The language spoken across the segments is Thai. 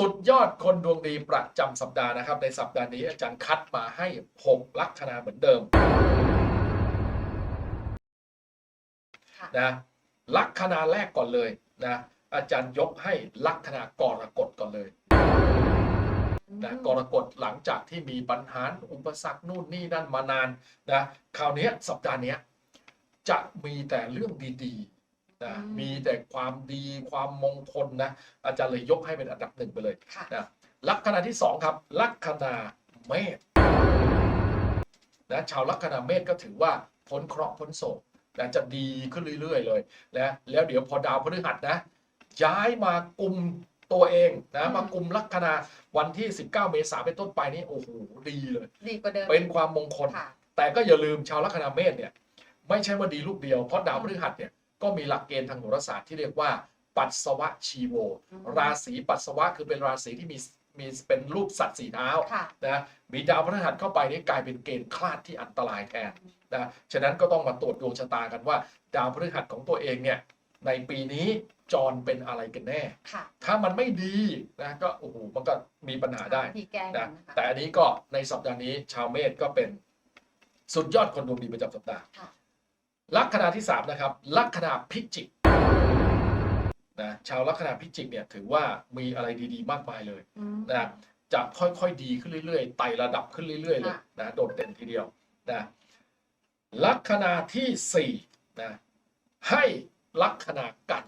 สุดยอดคนดวงดีประจำสัปดาห์นะครับ ในสัปดาห์นี้อาจารย์คัดมาให้ 6 ลัคนาเหมือนเดิมค่ะนะลัคนาแรกก่อนเลยนะอาจารย์ยกให้ลัคนากรกฎก่อนเลยนะกรกฎหลังจากที่มีปัญหาอุปสรรคนู่นนี่นั่นมานานนะคราวเนี้ยสัปดาห์เนี้ยจะมีแต่เรื่องดีๆ นะอืมมีแต่ความดีความมงคลนะ อาจารย์เลยยกให้เป็นอันดับหนึ่งไปเลยค่ะนะลัคนาที่สองครับ ลัคนาเมษนะชาวลัคนาเมษก็ถือว่าพ้นเคราะห์พ้นโศกนะจะดีขึ้นเรื่อย ๆ เลยนะแล้วเดี๋ยวพอดาวพฤหัสนะ ย้ายมากลุ่มตัวเองนะอืมมากลุ่มลัคนาวันที่ 19 เมษายนเป็นต้นไปนี่โอ้โหดีเลยดีกว่าเดิมเป็นความมงคลค่ะแต่ก็อย่าลืมชาวลัคนาเมษเนี่ย ไม่ใช่ว่าดีลูกเดียวเพราะดาวพฤหัสเนี่ย ก็มีหลักเกณฑ์ทางโหราศาสตร์ที่เรียกว่าปัสสวะชีโวอืมราศีปัสสาวะคือเป็นราศีที่มีมีเป็นรูปสัตว์สีเท้าค่ะนะมีดาวพฤหัสเข้าไปนี่กลายเป็นเกณฑ์คลาดที่อันตรายแทนนะฉะนั้นก็ต้องมาตรวจดวงชะตากันว่า ดาวพฤหัสของตัวเองเนี่ยในปีนี้จรเป็นอะไรกันแน่ค่ะถ้ามันไม่ดีนะก็โอ้โหมันก็มีปัญหาได้วิธีแก้กันะนนะคะแต่อันนี้ก็ในสัปดาห์นี้ชาวเมษก็เป็นสุดยอดคนดวงดีประจำสัปดาห์ค่ะ ลัคนาที่สามนะครับลัคนาพิจิกนะชาวลัคนาพิจิกเนี่ยถือว่ามีอะไรดีๆ มากมายเลยอืมนะจะค่อยๆดีขึ้นเรื่อยๆไต่ระดับขึ้นเรื่อยๆเลยค่ะนะโดดเด่นทีเดียวนะลัคนาที่สี่นะให้ลัคนากัน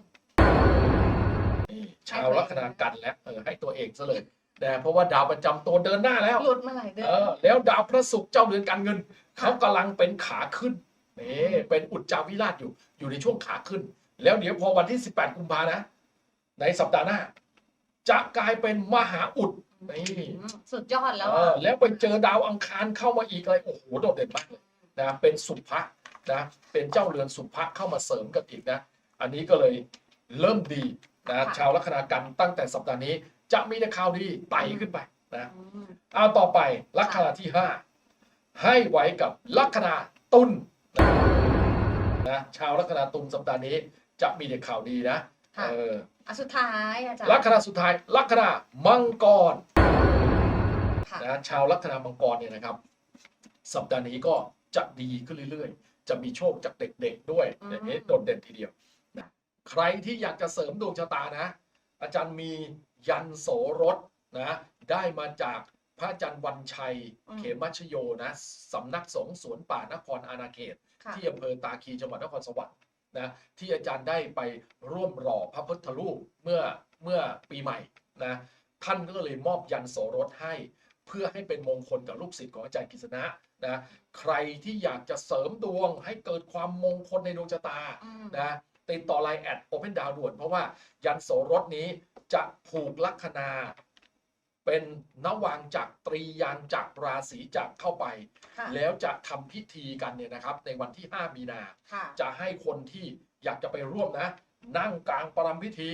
นี่ชาวลัคนากันแล้วเออให้ตัวเองซะเลยนะเพราะว่าดาวประจำตัวเดินหน้าแล้วหลุดมาหลายเดือนเออแล้วดาวพระศุกร์เจ้าเรือนการเงินเขากำลังเป็นขาขึ้น นี่เป็นอุจจาวิราชอยู่ อยู่ในช่วงขาขึ้น แล้วเดี๋ยวพอวันที่ 18 กุมภานะ ในสัปดาห์หน้า จะกลายเป็นมหาอุดนี่อืมสุดยอดแล้วเออะอแล้วไปเจอดาวอังคารเข้ามาอีกอะไรโอ้โหโดดเด่นมากเลยนะเป็นสุภะนะเป็นเจ้าเรือนสุภะเข้ามาเสริมกันอีกนะ อันนี้ก็เลยเริ่มดีนะชาวลัคนากันตั้งแต่สัปดาห์นี้จะมีแต่ข่าวดีไต่ขึ้นไปนะอืมเอาต่อไปลัคนาที่ห้าให้ไว้กับลัคนาตุลนะ นะชาวลัคนาตุลสัปดาห์นี้จะมีแต่ข่าวดีนะค่ะเอออะสุดท้ายอาจารย์ลัคนาสุดท้ายลัคนามังกรค่ะนะชาวลัคนามังกรเนี่ยนะครับ สัปดาห์นี้ก็จะดีขึ้นเรื่อยๆ จะมีโชคจากเด็ก ๆ ด้วยอืมอย่างนี้โดดเด่นทีเดียวนะใครที่อยากจะเสริมดวงชะตานะ อาจารย์มียันโสรสนะได้มาจากพ ระอาจารย์วันชัยอืมเขมัชโยนะสำนักสงฆ์สวนป่านครอาณาเขตค่ะที่อำเภอตาคีจังหวัดนครสวรรค์นะที่อาจารย์ได้ไปร่วมหล่อพระพุทธรูปเมื่อเมื่อปีใหม่นะท่านก็เลยมอบยันโสรสให้ เพื่อให้เป็นมงคลกับลูกศิษย์ของอาจารย์กฤษณะนะใครที่อยากจะเสริมดวงให้เกิดความมงคลในดวงชะตาอืมนะติดต่อไลน์แอดโอเพนดาวด่วนเพราะว่ายันโสรสนี้จะผูกลัคนา เป็นนวางจากตรียานจากราศีจากเข้าไป ค่ะแล้วจะทำพิธีกันเนี่ยนะครับ ในวันที่ 5 มีนา ค่ะจะให้คนที่อยากจะไปร่วมนะ นั่งกลางประรำพิธี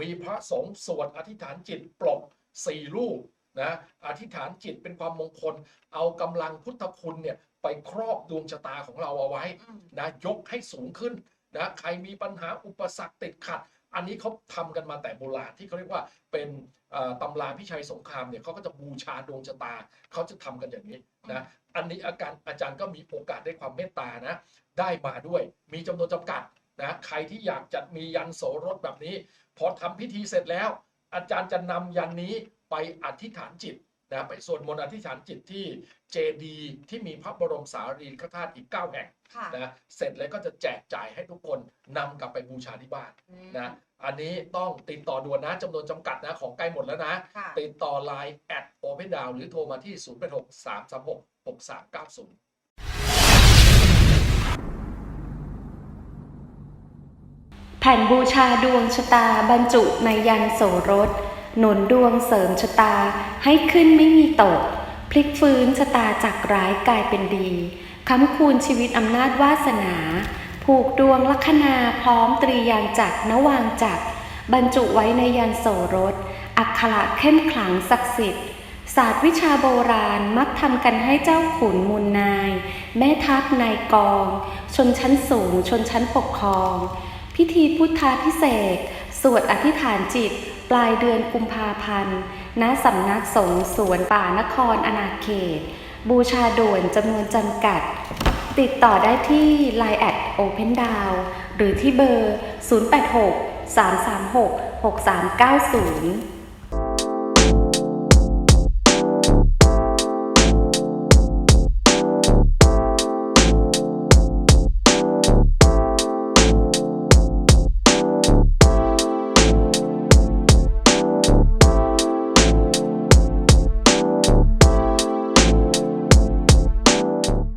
มีพระสงฆ์สวดอธิษฐานจิตปลกสี่รูปนะอธิษฐานจิตเป็นความมงคล เอากำลังพุทธคุณเนี่ยไปครอบดวงชะตาของเราเอาไว้ อืมนะยกให้สูงขึ้นนะใครมีปัญหาอุปสรรคติดขัด อันนี้เขาทำกันมาแต่โบราณที่เขาเรียกว่าเป็นเอ่อตำราพิชัยสงครามเนี่ยเขาก็จะบูชาดวงชะตาเขาจะทำกันอย่างนี้นะอันนี้อาการอาจารย์ก็มีโอกาสได้ความเมตตานะได้มาด้วย มีจำนวนจำกัดนะใครที่อยากจะมียันโสรสแบบนี้ พอทำพิธีเสร็จแล้ว อาจารย์จะนำยันนี้ไปอธิษฐานจิต นะไปสวดมนต์อธิษฐานจิตที่เจดีย์ที่มีพระบรมสารีริกธาตุอีก 9 แห่งค่ะนะเสร็จแล้วก็จะแจกจ่ายให้ทุกคนนำกลับไปบูชาที่บ้านอืมนะอันนี้ต้องติดต่อด่วนนะจำนวนจำกัดนะของใกล้หมดแล้วนะ ค่ะติดต่อไลน์แอดโอเพนดาวหรือโทรมาที่ 0 8 6 3 3 6 6 3 9 0แผ่นบูชาดวงชะตาบรรจุในยันโสรส หนุนดวงเสริมชะตาให้ขึ้นไม่มีตก พลิกฟื้นชะตาจากร้ายกลายเป็นดีค้ำคูณชีวิตอำนาจวาสนา ผูกดวงลัคนาพร้อมตรียางจักรนวางจักรบรรจุไว้ในยันโสรส อักขระเข้มขลังศักดิ์สิทธิ์ ศาสตร์วิชาโบราณมักทำกันให้เจ้าขุนมูลนาย แม่ทัพนายกอง ชนชั้นสูง ชนชั้นปกครอง พิธีพุทธาพิเศษ สวดอธิษฐานจิต ปลายเดือนกุมภาพันธ์ ณ สำนักสงฆ์สวนป่านครอาณาเขต บูชาด่วนจำนวนจำกัด ติดต่อได้ที่ Line แอด Open d o w n หรือที่เบอร์ 086 336 6390